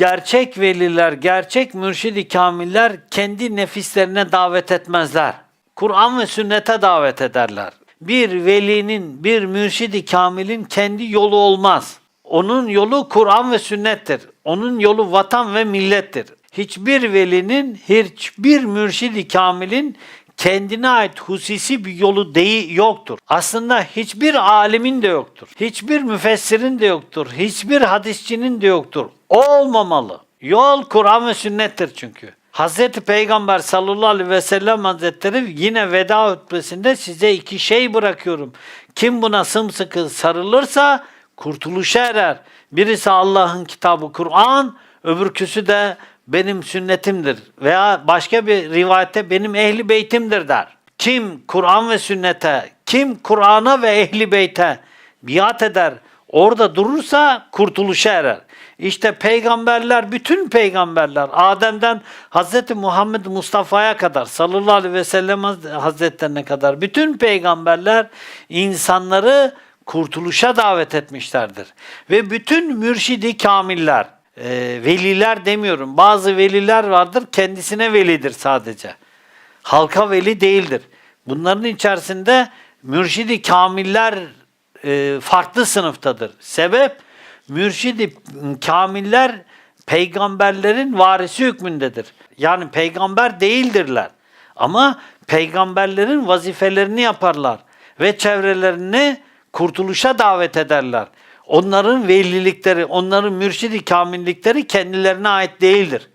Gerçek veliler, gerçek mürşidi kamiller kendi nefislerine davet etmezler. Kur'an ve sünnete davet ederler. Bir velinin, bir mürşidi kamilin kendi yolu olmaz. Onun yolu Kur'an ve sünnettir. Onun yolu vatan ve millettir. Hiçbir velinin, hiçbir mürşidi kamilin kendine ait hususi bir yolu değil yoktur. Aslında hiçbir alimin de yoktur. Hiçbir müfessirin de yoktur. Hiçbir hadisçinin de yoktur. Olmamalı. Yol Kur'an ve sünnettir çünkü. Hazreti Peygamber sallallahu aleyhi ve sellem hazretleri yine veda hutbesinde size iki şey bırakıyorum. Kim buna sımsıkı sarılırsa kurtuluşa erer. Birisi Allah'ın kitabı Kur'an, öbürküsü de benim sünnetimdir veya başka bir rivayette benim ehli beytimdir der. Kim Kur'an ve sünnete, kim Kur'an'a ve ehli beyte biat eder, orada durursa kurtuluşa erer. İşte peygamberler, bütün peygamberler, Adem'den Hz. Muhammed Mustafa'ya kadar, sallallahu aleyhi ve sellem hazretlerine kadar, bütün peygamberler insanları kurtuluşa davet etmişlerdir. Ve bütün mürşidi kamiller, e, veliler demiyorum, bazı veliler vardır kendisine velidir sadece. Halka veli değildir. Bunların içerisinde mürşidi kamiller e, farklı sınıftadır. Sebep mürşidi kamiller peygamberlerin varisi hükmündedir. Yani peygamber değildirler. Ama peygamberlerin vazifelerini yaparlar ve çevrelerini kurtuluşa davet ederler. Onların velilikleri, onların mürşidi kamillikleri kendilerine ait değildir.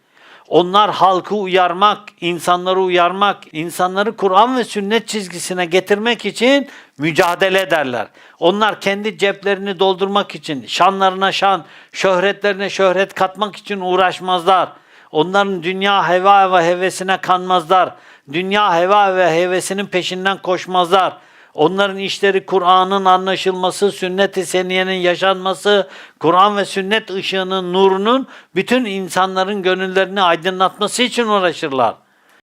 Onlar halkı uyarmak, insanları uyarmak, insanları Kur'an ve sünnet çizgisine getirmek için mücadele ederler. Onlar kendi ceplerini doldurmak için, şanlarına şan, şöhretlerine şöhret katmak için uğraşmazlar. Onların dünya heva ve hevesine kanmazlar. Dünya heva ve hevesinin peşinden koşmazlar. Onların işleri Kur'an'ın anlaşılması, sünnet-i seniyenin yaşanması, Kur'an ve sünnet ışığının, nurunun bütün insanların gönüllerini aydınlatması için uğraşırlar.